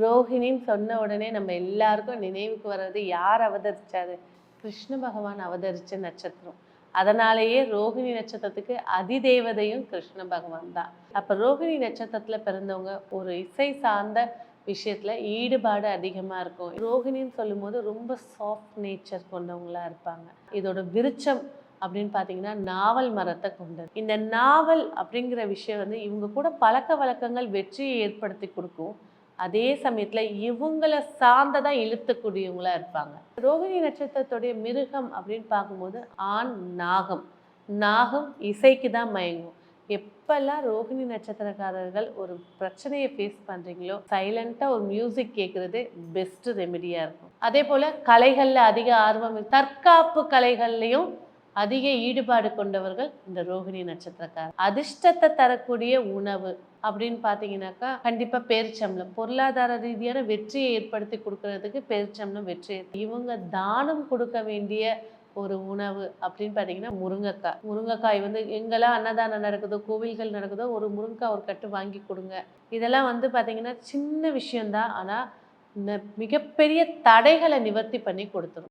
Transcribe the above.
ரோஹிணின்னு சொன்ன உடனே நம்ம எல்லாருக்கும் நினைவுக்கு வர்றது யார் அவதரிச்சாரு? கிருஷ்ண பகவான் அவதரிச்ச நட்சத்திரம். அதனாலேயே ரோகிணி நட்சத்திரத்துக்கு அதிதேவதையும் கிருஷ்ண பகவான் தான். அப்போ ரோகிணி நட்சத்திரத்தில் பிறந்தவங்க ஒரு இசை சார்ந்த விஷயத்தில் ஈடுபாடு அதிகமாக இருக்கும். ரோஹிணின்னு சொல்லும்போது ரொம்ப சாஃப்ட் நேச்சர் கொண்டவங்களா இருப்பாங்க. இதோட விருச்சம் அப்படின்னு பார்த்தீங்கன்னா நாவல் மரத்தை கொண்டது. இந்த நாவல் அப்படிங்கிற விஷயம் வந்து இவங்க கூட பழக்க வழக்கங்கள் வெற்றியை ஏற்படுத்தி கொடுக்கும். அதே சமயத்தில் இவங்கள சார்ந்ததாக இழுத்தக்கூடியவங்களா இருப்பாங்க. ரோகிணி நட்சத்திரத்துடைய மிருகம் அப்படின்னு பார்க்கும்போது ஆண் நாகம். நாகம் இசைக்கு தான் மயங்கும். எப்பெல்லாம் ரோகிணி நட்சத்திரக்காரர்கள் ஒரு பிரச்சனையை ஃபேஸ் பண்ணுறீங்களோ சைலண்ட்டாக ஒரு மியூசிக் கேட்குறது பெஸ்ட்டு ரெமெடியா இருக்கும். அதே போல் கலைகளில் அதிக ஆர்வம் தற்காப்பு கலைகள்லையும் அதிக ஈடுபாடு கொண்டவர்கள் இந்த ரோகிணி நட்சத்திரக்காரர். அதிர்ஷ்டத்தை தரக்கூடிய உணவு அப்படின்னு பார்த்தீங்கன்னாக்கா கண்டிப்பாக பேரிச்சம்பளம். பொருளாதார ரீதியான வெற்றியை ஏற்படுத்தி கொடுக்கறதுக்கு பேரிச்சம்பளம் வெற்றி. இவங்க தானம் கொடுக்க வேண்டிய ஒரு உணவு அப்படின்னு பார்த்தீங்கன்னா முருங்கைக்காய். முருங்கைக்காய் வந்து எங்கெல்லாம் அன்னதானம் நடக்குதோ கோவில்கள் நடக்குதோ ஒரு முருங்கைக்காய் ஒரு கட்டு வாங்கி கொடுங்க. இதெல்லாம் வந்து பார்த்தீங்கன்னா சின்ன விஷயந்தான் ஆனால் இந்த மிகப்பெரிய தடைகளை நிவர்த்தி பண்ணி கொடுத்துரும்.